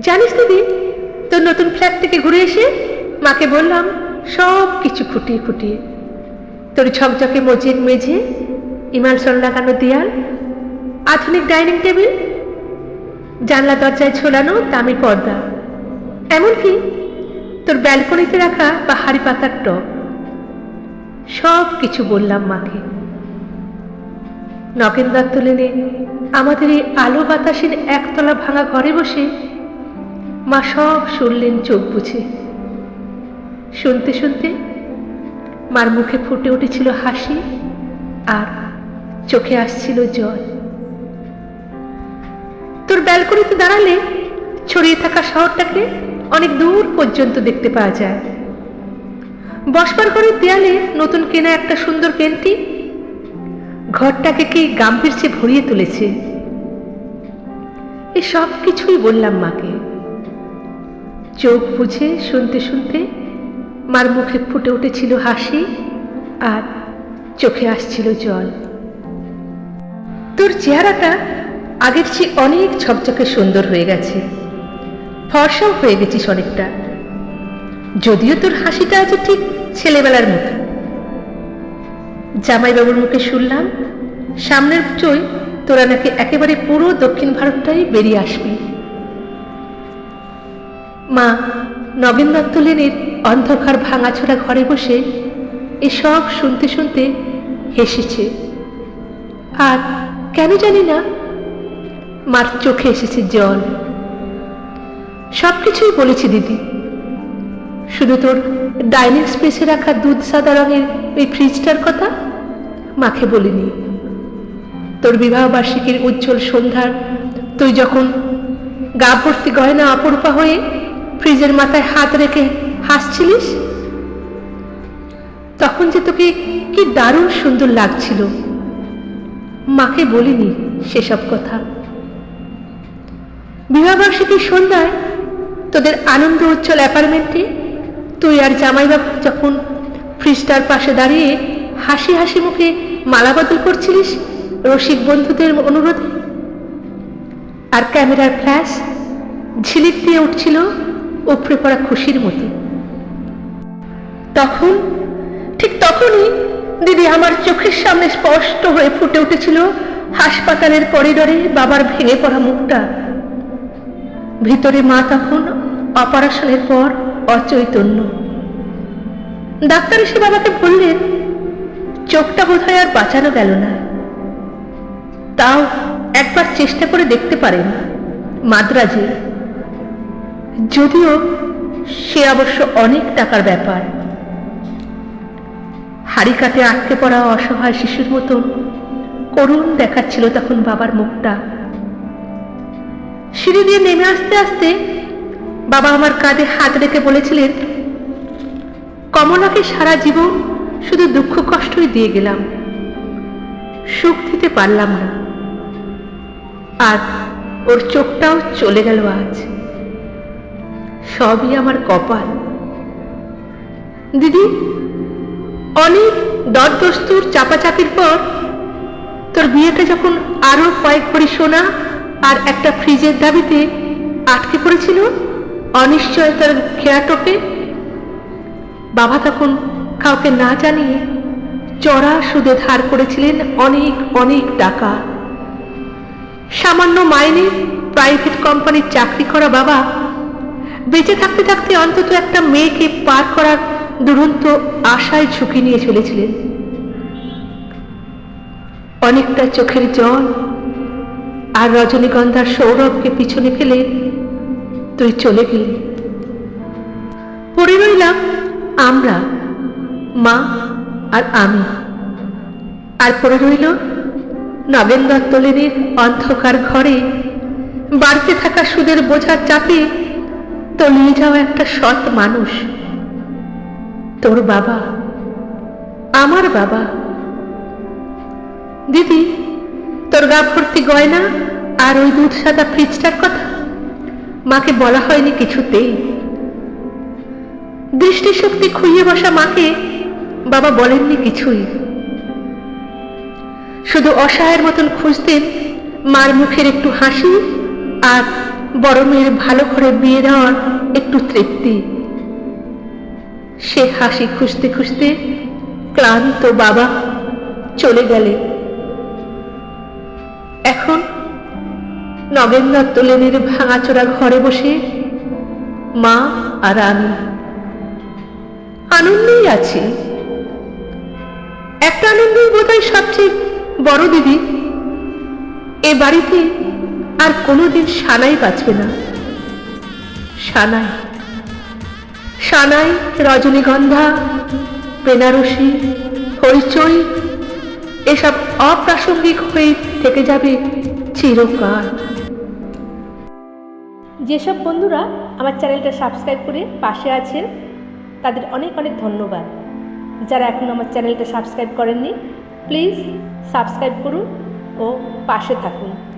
জানিস দিদি, তোর নতুন ফ্ল্যাট থেকে ঘুরে এসে মাকে বললাম সব কিছু খুঁটিয়ে খুঁটিয়ে। তোর ঝকঝকে মজিদ মেঝে ইমালসন লাগানো দেয়াল, আধুনিক ডাইনিং টেবিল, জানলা দরজায় ঝোলানো দামি পর্দা। এমনকি তোর ব্যালকনিতে রাখা পাহাড়ি পাতার টব। সব কিছু বললাম মাকে। নগেন দত্ত লেনে আমাদের এই আলো বাতাসের একতলা ভাঙা ঘরে বসে মা সব শুনলেন চোখ বুঝে। শুনতে শুনতে মার মুখে ফুটে উঠেছিল হাসি আর চোখে আসছিল জল। তোর ব্যালকনিতে দাঁড়ালে ছড়িয়ে থাকা শহরটাকে অনেক দূর পর্যন্ত দেখতে পাওয়া যায়। বসবার ঘরের দেয়ালে নতুন কেনা একটা সুন্দর পেন্টি ঘরটাকে কি গাম্ভীর্যে ভরিয়ে তুলেছে। এই সব কিছুই বললাম মাকে। চোখ বুঝে, শুনতে শুনতে মার মুখে ফুটে উঠেছিল হাসি আর চোখে আসছিল জল। তোর চেহারাটা আগের চেয়ে অনেক ঝকঝকে সুন্দর হয়ে গেছে। ফর্সাও হয়ে গেছিস অনেকটা। যদিও তোর হাসিটা আছে ঠিক ছেলেবেলার মতো জামাইবাবুর মুখে শুনলাম, সামনের চই তোরা নাকি একেবারে পুরো দক্ষিণ ভারতটাই বেরিয়ে আসবি। মা নগেন দত্তলেনের অন্ধকার ভাঙাছোড়া ঘরে বসে এসব শুনতে শুনতে হেসেছে। আর কেন জানি না, মার চোখে এসেছে জল। সব কিছুই বলেছি দিদি। শুধু তোর ডাইনিং স্পেসে রাখা দুধ সাদা রঙের ওই ফ্রিজটার কথা মাকে বলিনি। তোর বিবাহ বার্ষিকীর উজ্জ্বল সন্ধ্যার তুই যখন গা ভর্তি গয়না অপরূপা হয়ে ফ্রিজের মাথায় হাত রেখে হাসছিলিস? তখন যে তোকে কি দারুণ সুন্দর লাগছিল। মাকে বলিনি সেসব কথা। বিবাহবার্ষিকীর সন্ধ্যায় তোদের আনন্দ উজ্জ্বল অ্যাপার্টমেন্টে তুই আর জামাইবাবু যখন ফ্রিজটার পাশে দাঁড়িয়ে হাসি হাসি মুখে মালা বদল করছিলিস রসিক বন্ধুদের অনুরোধে? আর ক্যামেরার ফ্ল্যাশ ঝিলিক দিয়ে উঠছিল উপড়ে পড়া খুশির মতো। তখন, ঠিক তখনই দিদি আমার চোখের সামনে স্পষ্ট হয়ে ফুটে উঠেছিল হাসপাতালের করিডরে বাবার ভেঙে পড়া মুখটা। ভিতরে মা তখন অপারেশনের পর অচৈতন্য। ডাক্তার এসে বাবাকে বললেন, চোখটা বোধহয় আর বাঁচানো গেল না। তাও একবার চেষ্টা করে দেখতে পারেন মাদ্রাজে। যদিও সে অবশ্য অনেক টাকার ব্যাপার। হাড়িকাতে আটকে পড়া অসহায় শিশুর মতন করুণ দেখাচ্ছিল তখন বাবার মুখটা। সিঁড়ি দিয়ে নেমে আসতে আসতে বাবা আমার কাঁধে হাত রেখে বলেছিলেন, কমলাকে সারা জীবন শুধু দুঃখ কষ্টই দিয়ে গেলাম। সুখ দিতে পারলাম না। আর ওর চোখটাও চলে গেল আজ। সবই আমার কপাল। দিদি, অনেক দরদস্তুর চাপাচাপির পর তোর বিয়েটা যখন আরও কয়েক ভরি সোনা আর একটা ফ্রিজের দাবিতে আটকে পড়েছিল অনিশ্চয়তার খেয়াটোপে বাবা তখন কাউকে না জানিয়ে চড়া সুদে ধার করেছিলেন অনেক অনেক টাকা। সামান্য মাইনে প্রাইভেট কোম্পানির চাকরি করা বাবা বেঁচে থাকতে থাকতে অন্তত একটা মেয়েকে পার করার দুরন্ত আশায় ঝুঁকি নিয়ে চলেছিলেন। অনেকটা চোখের জল আর রজনীগন্ধার সৌরভকে পিছনে ফেলে তুই চলে গেলি। পড়ে রইলাম আমরা, মা আর আমি। আর পড়ে রইল নগেন দত্তলেনের অন্ধকার ঘরে বাড়তে থাকা সুদের বোঝার চাপে তলিয়ে যাওয়া একটা সৎ মানুষ। তোর বাবা, আমার বাবা। দিদি, তোর গা ভর্তি গয়না আর ওই দুধ সাদা ফ্রিজটার কথা? মাকে বলা হয়নি কিছুতেই। দৃষ্টিশক্তি খুইয়ে বসা মাকে বাবা বলেননি কিছুই। শুধু অসহায়ের মতন খুঁজতেন, মার মুখের একটু হাসি আর বড় মেয়ের ভালো করে বিয়ে দেওয়ার একটু তৃপ্তি। সে হাসি খুঁজতে খুঁজতে ক্লান্ত বাবা চলে গেলে। এখন নগেন্দ্র তোলেনের ভাঙাচোরা ঘরে বসে মা আর আমি। আনন্দেই আছি। একটা আনন্দই বোধহয় সবচেয়ে বড় দিদি। এ বাড়িতে আর কোনোদিন সানাই বাঁচবে না। সানাই। সানাই, রজনীগন্ধা, বেনারসি, হইচই, এসব অপ্রাসঙ্গিক হয়ে থেকে যাবে চিরকাল। যেসব বন্ধুরা আমার চ্যানেলটা সাবস্ক্রাইব করে পাশে আছেন, তাদের অনেক অনেক ধন্যবাদ। যারা এখন আমার চ্যানেলটা সাবস্ক্রাইব করেননি, প্লিজ সাবস্ক্রাইব করুন ও পাশে থাকুন।